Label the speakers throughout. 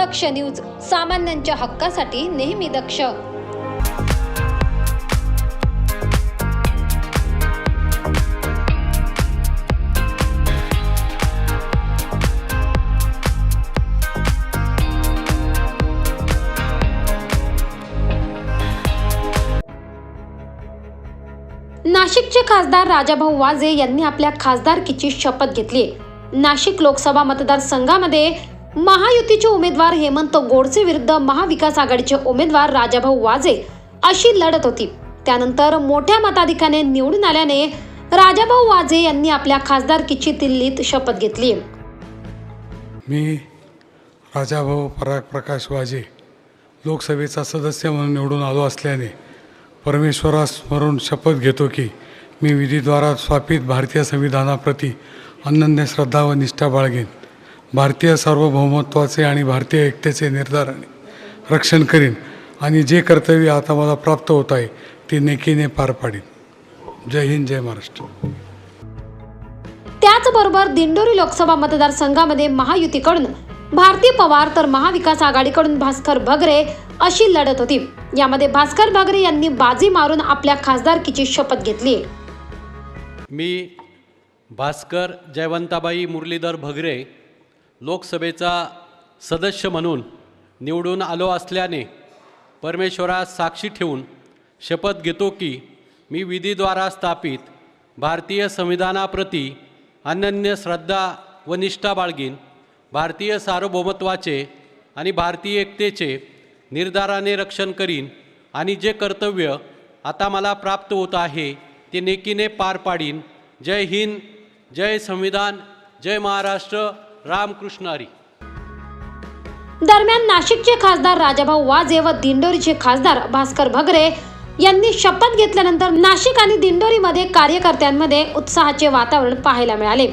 Speaker 1: दक्ष news सामान्यांच्या हक्कासाठी नेहमी दक्ष. नाशिकचे खासदार राजाभाऊ वाजे यांनी आपल्या खासदारकीची शपथ घेतली नाशिक लोकसभा मतदारसंघामध्ये महायुतीचे उमेदवार हेमंत गोडसे विरुद्ध महाविकास आघाडीचे उमेदवार राजाभाऊ वाजे अशी लढत होती. त्यानंतर मोठ्या मताधिकाने निवडून आल्याने राजाभाऊ वाजे यांनी आपल्या खासदारकीची दिल्लीत शपथ घेतली.
Speaker 2: मी राजाभाऊ पराग प्रकाश वाजे लोकसभेचा सदस्य म्हणून निवडून आलो असल्याने परमेश्वरास स्मरून शपथ घेतो की मी विधीद्वारा स्थापित भारतीय संविधानाप्रती अनन्य श्रद्धा व निष्ठा बाळगेन. भारतीय सार्वभौमत्वाचे आणि भारतीय एकतेचे निर्धाराने रक्षण करीन आणि जे कर्तव्य आता मला प्राप्त होत आहे ते नेकीने पार पाडीन. जय हिंद जय महाराष्ट्र.
Speaker 1: त्याचबरोबर दिंडोरी लोकसभा मतदारसंघामध्ये महायुतीकडून भारती पवार तर महाविकास आघाडीकडून भास्कर भगरे अशी लढत होती. यामध्ये भास्कर भगरे यांनी बाजी मारून आपल्या खासदारकीची शपथ घेतली.
Speaker 3: मी भास्कर जयवंताबाई मुरलीधर भगरे लोकसभेचा सदस्य म्हणून निवडून आलो असल्याने परमेश्वरास साक्षी ठेवून शपथ घेतो की मी विधीद्वारा स्थापित भारतीय संविधानाप्रती अनन्य श्रद्धा व निष्ठा बाळगीन भारतीय सार्वभौमत्वाचे आणि भारतीय एकतेचे निर्धाराने रक्षण करीन आणि जे कर्तव्य आता मला प्राप्त होत आहे ते नेकीने पार पाडीन. जय हिंद जय संविधान जय महाराष्ट्र. रामकृष्ण हरी.
Speaker 1: दरम्यान नाशिकचे खासदार राजाभाऊ वाजे व दिंडोरीचे खासदार भास्कर भगरे यांनी शपथ घेतल्यानंतर नाशिक आणि दिंडोरीमध्ये कार्यकर्त्यांमध्ये उत्साहाचे वातावरण पाहायला मिळाले.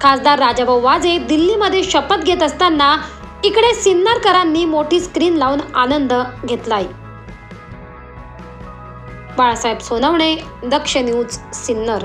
Speaker 1: खासदार राजाभाऊ वाजे दिल्लीमध्ये शपथ घेत असताना इकडे सिन्नरकरांनी मोठी स्क्रीन लावून आनंद घेतलाय. बाळासाहेब सोनवणे दक्ष न्यूज सिन्नर.